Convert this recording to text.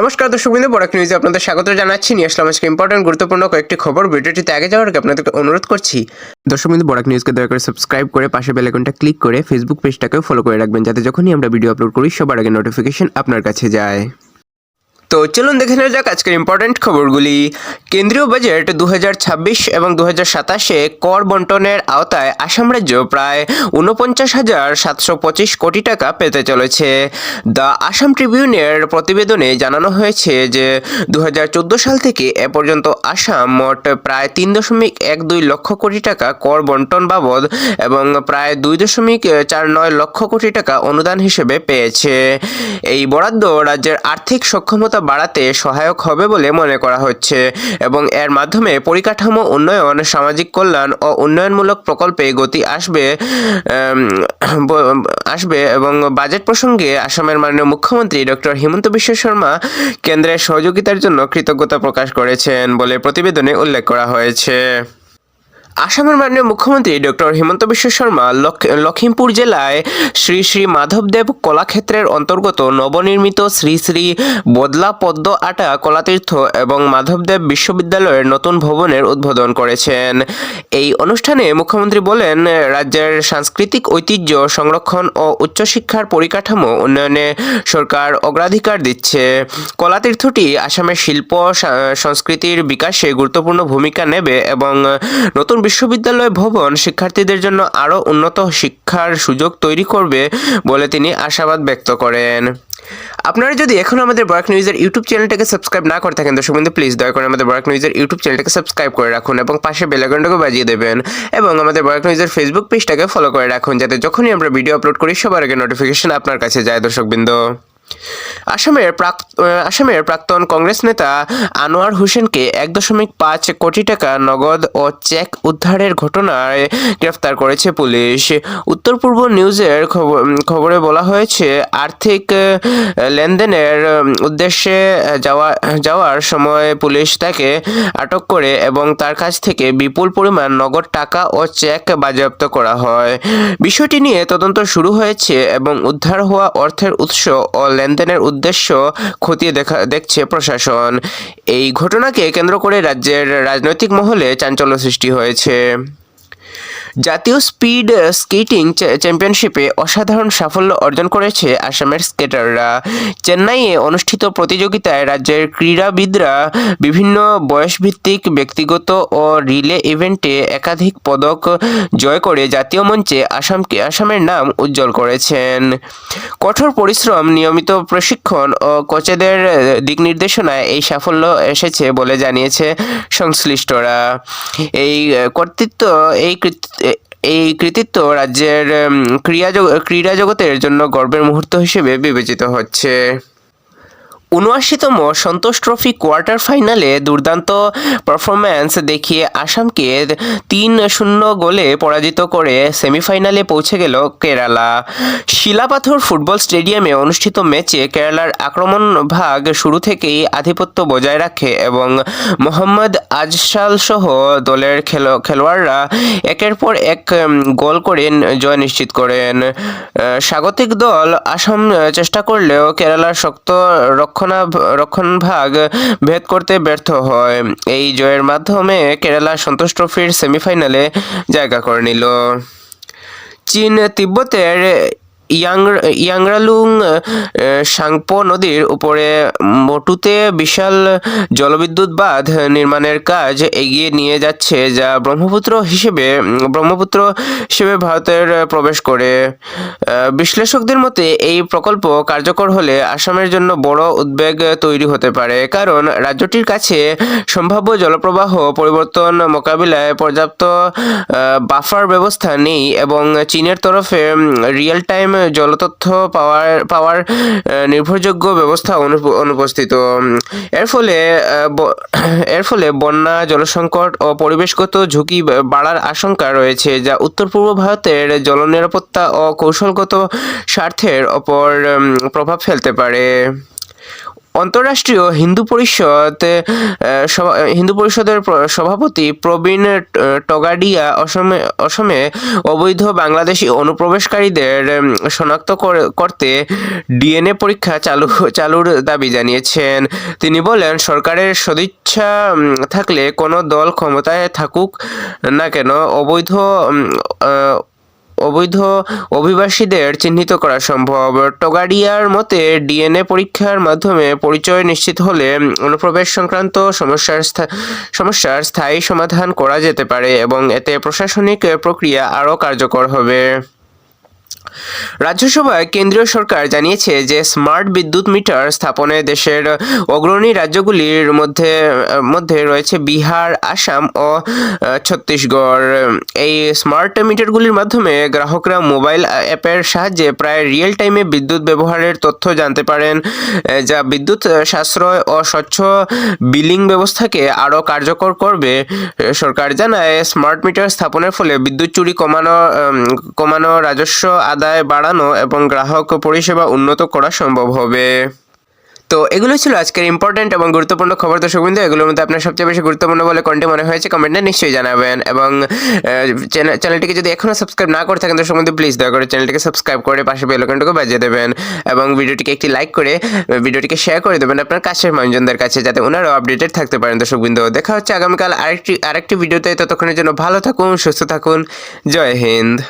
নমস্কার, দর্শক বিন্দু বড় নিউজে আপনাদের স্বাগত জানাচ্ছি। নিয়ে আসলাম আজকে ইম্পর্টেন্ট গুরুত্বপূর্ণ কয়েকটি খবর। ভিডিওটিতে আগে যাওয়ার আগে আপনাদেরকে অনুরোধ করছি, দর্শক বিন্দু বড় নিউজকে দয়া করে সাবস্ক্রাইব করে পাশে বেল আইকনটা ক্লিক করে ফেসবুক পেজটাকেও ফলো করে রাখবেন, যাতে যখনই আমরা ভিডিও আপলোড করি, সবার আগে নোটিফিকেশন আপনার কাছে যায়। তো চলুন দেখে নেওয়া যাক আজকের ইম্পর্টেন্ট খবরগুলি। কেন্দ্রীয় বাজেট দু হাজার ছাব্বিশ এবং দু সাতাশে কর বন্টনের আওতায় আসাম রাজ্য প্রায় উনপঞ্চাশ হাজার সাতশো পঁচিশ কোটি টাকা পেতে চলেছে। দ্য আসাম ট্রিবিউনের প্রতিবেদনে জানানো হয়েছে যে দু হাজার চোদ্দ সাল থেকে এ পর্যন্ত আসাম মোট প্রায় তিন দশমিক এক দুই লক্ষ কোটি টাকা কর বন্টন বাবদ এবং প্রায় দুই দশমিক চার নয় লক্ষ কোটি টাকা অনুদান হিসেবে পেয়েছে। এই বরাদ্দ রাজ্যের আর্থিক সক্ষমতা বাড়াতে সহায়ক হবে বলে মনে করা হচ্ছে এবং এর মাধ্যমে পরিকাঠামো উন্নয়ন, সামাজিক কল্যাণ ও উন্নয়নমূলক প্রকল্পে গতি আসবে আসবে এবং বাজেট প্রসঙ্গে আসামের মাননীয় মুখ্যমন্ত্রী ডক্টর হিমন্ত বিশ্ব শর্মা কেন্দ্রের সহযোগিতার জন্য কৃতজ্ঞতা প্রকাশ করেছেন বলে প্রতিবেদনে উল্লেখ করা হয়েছে। আসামের মাননীয় মুখ্যমন্ত্রী ডক্টর হিমন্ত বিশ্ব শর্মা লখিমপুর জেলায় শ্রী শ্রী মাধবদেব কলাক্ষেত্রের অন্তর্গত নবনির্মিত শ্রী শ্রী বদলা পদ্ম আটা কলাতীর্থ এবং মাধবদেব বিশ্ববিদ্যালয়ের নতুন ভবনের উদ্বোধন করেছেন। এই অনুষ্ঠানে মুখ্যমন্ত্রী বলেন, রাজ্যের সাংস্কৃতিক ঐতিহ্য সংরক্ষণ ও উচ্চশিক্ষার পরিকাঠামো উন্নয়নে সরকার অগ্রাধিকার দিচ্ছে। কলাতীর্থটি আসামের শিল্প সংস্কৃতির বিকাশে গুরুত্বপূর্ণ ভূমিকা নেবে এবং নতুন বিশ্ববিদ্যালয় ভবন শিক্ষার্থীদের জন্য আরও উন্নত শিক্ষার সুযোগ তৈরি করবে বলে তিনি আশাবাদ ব্যক্ত করেন। আপনারা যদি এখন আমাদের বরাক নিউজের ইউটিউব চ্যানেলটাকে সাবস্ক্রাইব না করে থাকেন দর্শক বন্ধু প্লিজ দয়া করে আমাদের বরাক নিউজের ইউটিউব চ্যানেলটাকে সাবস্ক্রাইব করে রাখুন এবং পাশে বেলাইকনটাকে বাজিয়ে দেবেন এবং আমাদের বরাক নিউজের ফেসবুক পেজটাকে ফলো করে রাখুন, যাতে যখনই আমরা ভিডিও আপলোড করি, সবার আগে নোটিফিকেশন আপনার কাছে যায়। দর্শকবৃন্দ আসামের প্রাক আসামের প্রাক্তন কংগ্রেস নেতা আনোয়ার হোসেনকে এক দশমিক পাঁচ কোটি টাকা নগদ ও চেক উদ্ধারের ঘটনায় গ্রেফতার করেছে পুলিশ। উত্তর পূর্ব নিউজের খবর- বলা হয়েছে, আর্থিক লেনদেনের উদ্দেশ্যে যাওয়া, যাওয়ার সময় পুলিশ তাকে আটক করে এবং তার কাছ থেকে বিপুল পরিমাণ নগদ টাকা ও চেক বাজেয়াপ্ত করা হয়। বিষয়টি নিয়ে তদন্ত শুরু হয়েছে এবং উদ্ধার হওয়া অর্থের উৎস ও লেনদেনের উদ্দেশ্য খতিয়ে দেখা, দেখছে প্রশাসন। এই ঘটনাকে কেন্দ্র করে রাজ্যের রাজনৈতিক মহলে চাঞ্চল্য সৃষ্টি হয়েছে। জাতীয় স্পিড স্কেটিং চ্যাম্পিয়নশিপে অসাধারণ সাফল্য অর্জন করেছে আসামের স্কেটাররা। চেন্নাইয়ে অনুষ্ঠিত প্রতিযোগিতায় রাজ্যের ক্রীড়াবিদরা বিভিন্ন বয়সভিত্তিক, ব্যক্তিগত ও রিলে ইভেন্টে একাধিক পদক জয় করে জাতীয় মঞ্চে আসামকে, আসামের নাম উজ্জ্বল করেছেন। কঠোর পরিশ্রম, নিয়মিত প্রশিক্ষণ ও কোচেদের দিক নির্দেশনায় এই সাফল্য এসেছে বলে জানিয়েছে সংশ্লিষ্টরা। এই কর্তৃত্ব, এই এই কৃতিত্ব রাজ্যের ক্রীড়া ক্রীড়া জগতের জন্য গর্বের মুহূর্ত হিসেবে বিবেচিত হচ্ছে। উনআশিতম সন্তোষ ট্রফি কোয়ার্টার ফাইনালে দুর্দান্ত পারফরম্যান্স দেখিয়ে আসামকে তিন শূন্য গোলে পরাজিত করে সেমিফাইনালে পৌঁছে গেল কেরালা। শিলাপাথর ফুটবল স্টেডিয়ামে অনুষ্ঠিত ম্যাচে কেরালার আক্রমণ ভাগ শুরু থেকেই আধিপত্য বজায় রাখে এবং মোহাম্মদ আজসাল সহ দলের খেলো- খেলোয়াড়রা একের পর এক গোল করে জয় নিশ্চিত করেন। স্বাগতিক দল আসাম চেষ্টা করলেও কেরালার শক্ত রক্ষণা, রক্ষণভাগ ভেদ করতে ব্যর্থ হয়। এই জয়ের মাধ্যমে কেরালা সন্তোষ ট্রফির সেমিফাইনালে জায়গা করে নিল। চীন তিব্বতের ইয়াং ইয়াংরালুং সাংপো নদীর উপরে মটুতে বিশাল জলবিদ্যুৎ বাঁধ নির্মাণের কাজ এগিয়ে নিয়ে যাচ্ছে, যা ব্রহ্মপুত্র হিসেবে ব্রহ্মপুত্র হিসেবে ভারতের প্রবেশ করে। বিশ্লেষকদের মতে, এই প্রকল্প কার্যকর হলে আসামের জন্য বড় উদ্বেগ তৈরি হতে পারে, কারণ রাজ্যটির কাছে সম্ভাব্য জলপ্রবাহ পরিবর্তন মোকাবিলায় পর্যাপ্ত বাফার ব্যবস্থা নেই এবং চীনের তরফে রিয়েল টাইম জলতথ্য পাওয়ার পাওয়ার নির্ভরযোগ্য ব্যবস্থা অনুপ- অনুপস্থিত। এর ফলে এর ফলে বন্যা, জলসংকট ও পরিবেশগত ঝুঁকি বাড়ার আশঙ্কা রয়েছে, যা উত্তর পূর্ব ভারতের জল নিরাপত্তা ও কৌশলগত স্বার্থের ওপর প্রভাব ফেলতে পারে। অন্তর্রাষ্ট্রীয় হিন্দু পরিষদ হিন্দু পরিষদের সভাপতি প্রবীণ টগাডিয়া অসমে অসমে অবৈধ বাংলাদেশি অনুপ্রবেশকারীদের শনাক্ত করতে ডিএনএ পরীক্ষা চালু, চালুর দাবি জানিয়েছেন। তিনি বলেন, সরকারের সদিচ্ছা থাকলে কোনো দল ক্ষমতায় থাকুক না কেন, অবৈধ অবৈধ অভিবাসীদের চিহ্নিত করা সম্ভব। টগাডিয়ার মতে, ডিএনএ পরীক্ষার মাধ্যমে পরিচয় নিশ্চিত হলে অনুপ্রবেশ সংক্রান্ত সমস্যার সমস্যার স্থায়ী সমাধান করা যেতে পারে এবং এতে প্রশাসনিক প্রক্রিয়া আরও কার্যকর হবে। রাজ্যসভায় কেন্দ্রীয় সরকার জানিয়েছে যে স্মার্ট বিদ্যুৎ মিটার স্থাপনে দেশের অগ্রণী রাজ্যগুলির মধ্যে মধ্যে রয়েছে বিহার, আসাম ও ছত্তিশগড়। এই স্মার্ট মিটারগুলির মাধ্যমে গ্রাহকরা মোবাইল অ্যাপের সাহায্যে প্রায় রিয়েল টাইমে বিদ্যুৎ ব্যবহারের তথ্য জানতে পারেন যা বিদ্যুৎ সাশ্রয় ও স্বচ্ছ বিলিং ব্যবস্থাকে আরও কার্যকর করবে। সরকার জানায়, স্মার্ট মিটার স্থাপনের ফলে বিদ্যুৎ চুরি কমানো কমানো রাজস্ব বাড়ানো এবং গ্রাহক পরিষেবা উন্নত করা সম্ভব হবে। তো এগুলো ছিল আজকের ইম্পর্টেন্ট এবং গুরুত্বপূর্ণ খবর। দর্শক বিন্দু, এগুলোর মধ্যে আপনার সবচেয়ে বেশি গুরুত্বপূর্ণ বলে কোনটি মনে হয়েছে কমেন্টে নিশ্চয়ই জানাবেন। এবং চ্যানেল- চ্যানেলটিকে যদি এখনও সাবস্ক্রাইব না করে থাকেন, দর্শক বন্ধু প্লিজ দয়া করে চ্যানেলটিকে সাবস্ক্রাইব করে পাশে বেলকনটুকু বাজিয়ে দেবেন এবং ভিডিওটিকে একটি লাইক করে ভিডিওটিকে শেয়ার করে দেবেন আপনার কাছের মানুষজনদের কাছে, যাতে ওনারাও আপডেটেড থাকতে পারেন। দর্শক বিন্দু, দেখা হচ্ছে আগামীকাল আরেকটি আরেকটি ভিডিওতে ততক্ষণের জন্য ভালো থাকুন, সুস্থ থাকুন। জয় হিন্দ।